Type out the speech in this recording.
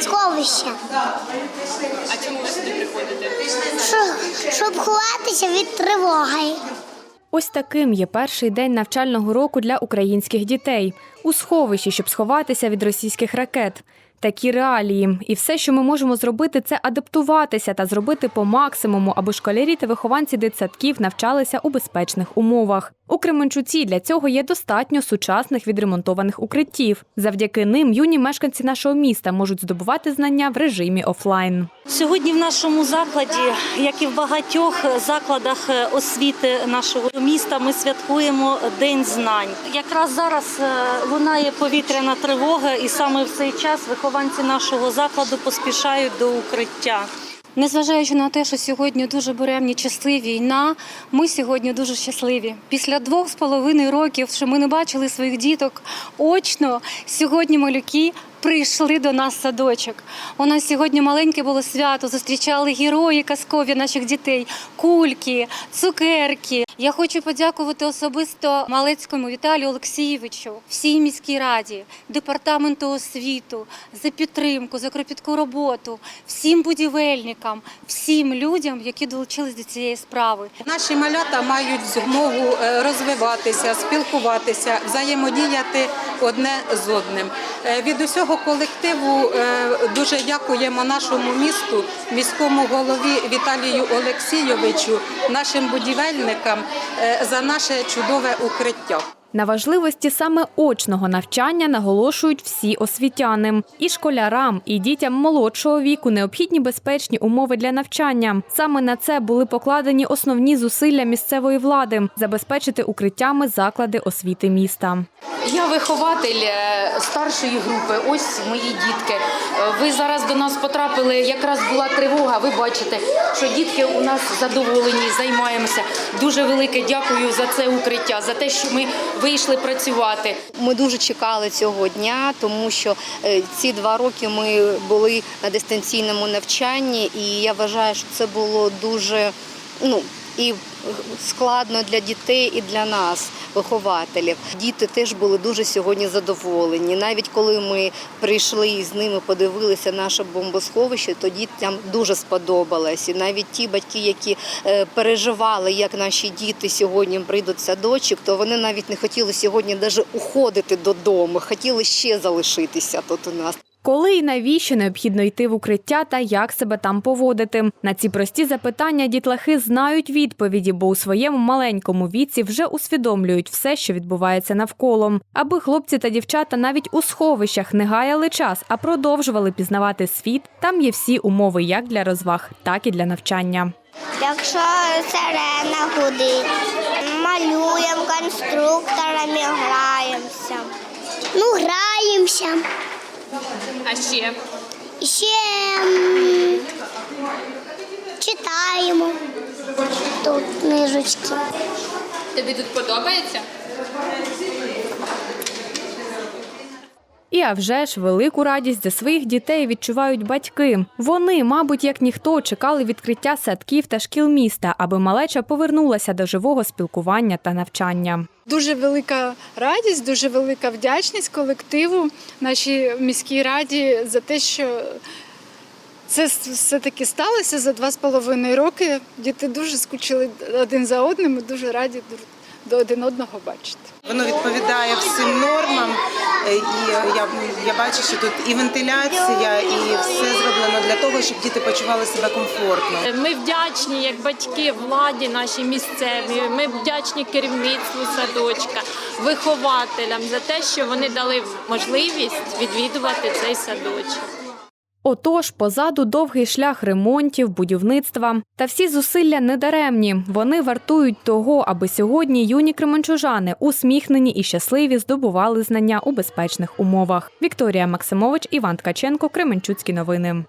сховище. А чому ви сюди приходите? Щоб, щоб ховатися від тривоги. Ось таким є перший день навчального року для українських дітей у сховищі, щоб сховатися від російських ракет. Такі реалії, і все, що ми можемо зробити, це адаптуватися та зробити по максимуму, аби школярі та вихованці дитсадків навчалися у безпечних умовах. У Кременчуці для цього є достатньо сучасних відремонтованих укриттів. Завдяки ним юні мешканці нашого міста можуть здобувати знання в режимі офлайн. Сьогодні в нашому закладі, як і в багатьох закладах освіти нашого міста, ми святкуємо День знань. Якраз зараз е, лунає повітряна тривога, і саме в цей час вихованці нашого закладу поспішають до укриття. Незважаючи на те, що сьогодні дуже буремні часи війна, ми сьогодні дуже щасливі. Після двох з половиною років, що ми не бачили своїх діток очно, сьогодні малюки прийшли до нас в садочок. У нас сьогодні маленьке було свято, зустрічали герої казкові наших дітей, кульки, цукерки. Я хочу подякувати особисто Малецькому Віталію Олексійовичу, всій міській раді, департаменту освіту за підтримку, за кропітку роботу, всім будівельникам, всім людям, які долучились до цієї справи. Наші малята мають змогу е, розвиватися, спілкуватися, взаємодіяти одне з одним. Е, Від усього колективу е, дуже дякуємо нашому місту, міському голові Віталію Олексійовичу, нашим будівельникам е, за наше чудове укриття. На важливості саме очного навчання наголошують всі освітяни. І школярам, і дітям молодшого віку необхідні безпечні умови для навчання. Саме на це були покладені основні зусилля місцевої влади забезпечити укриттями заклади освіти міста. Я вихователь е, старшої групи. Ось мої дітки. Е, Ви зараз до нас потрапили. Якраз була тривога. Ви бачите, що дітки у нас задоволені, займаємося. Дуже велике дякую за це укриття, за те, що ми вийшли працювати. Ми дуже чекали цього дня, тому що е, ці два роки ми були на дистанційному навчанні, і я вважаю, що це було дуже ну і складно для дітей, і для нас, вихователів. Діти теж були дуже сьогодні задоволені. Навіть коли ми прийшли і з ними подивилися наше бомбосховище, то дітям дуже сподобалось. І навіть ті батьки, які е, переживали, як наші діти сьогодні прийдуть в садочок, то вони навіть не хотіли сьогодні навіть уходити додому, хотіли ще залишитися тут у нас. Коли і навіщо необхідно йти в укриття та як себе там поводити? На ці прості запитання дітлахи знають відповіді, бо у своєму маленькому віці вже усвідомлюють все, що відбувається навколо. Аби хлопці та дівчата навіть у сховищах не гаяли час, а продовжували пізнавати світ. Там є всі умови як для розваг, так і для навчання. Якщо сирена гудить, малюємо конструкторами, граємося. Ну, граємося. А ще Ще читаємо тут книжечки. тобі тут подобається? І а вже ж велику радість за своїх дітей відчувають батьки. Вони, мабуть, як ніхто, чекали відкриття садків та шкіл міста, аби малеча повернулася до живого спілкування та навчання. Дуже велика радість, дуже велика вдячність колективу нашій міській раді за те, що це все-таки сталося за два з половиною роки. Діти дуже скучили один за одним і дуже раді до один одного бачити. Воно відповідає всім нормам, е, і я, я бачу, що тут і вентиляція, і все зроблено для того, щоб діти почували себе комфортно. Ми вдячні як батьки владі нашій місцевій. Ми вдячні керівництву садочка, вихователям за те, що вони дали можливість відвідувати цей садочок. Отож, позаду довгий шлях ремонтів, будівництва. Та всі зусилля недаремні. Вони вартують того, аби сьогодні юні кременчужани, усміхнені і щасливі, здобували знання у безпечних умовах. Вікторія Максимович, Іван Ткаченко, Кременчуцькі новини.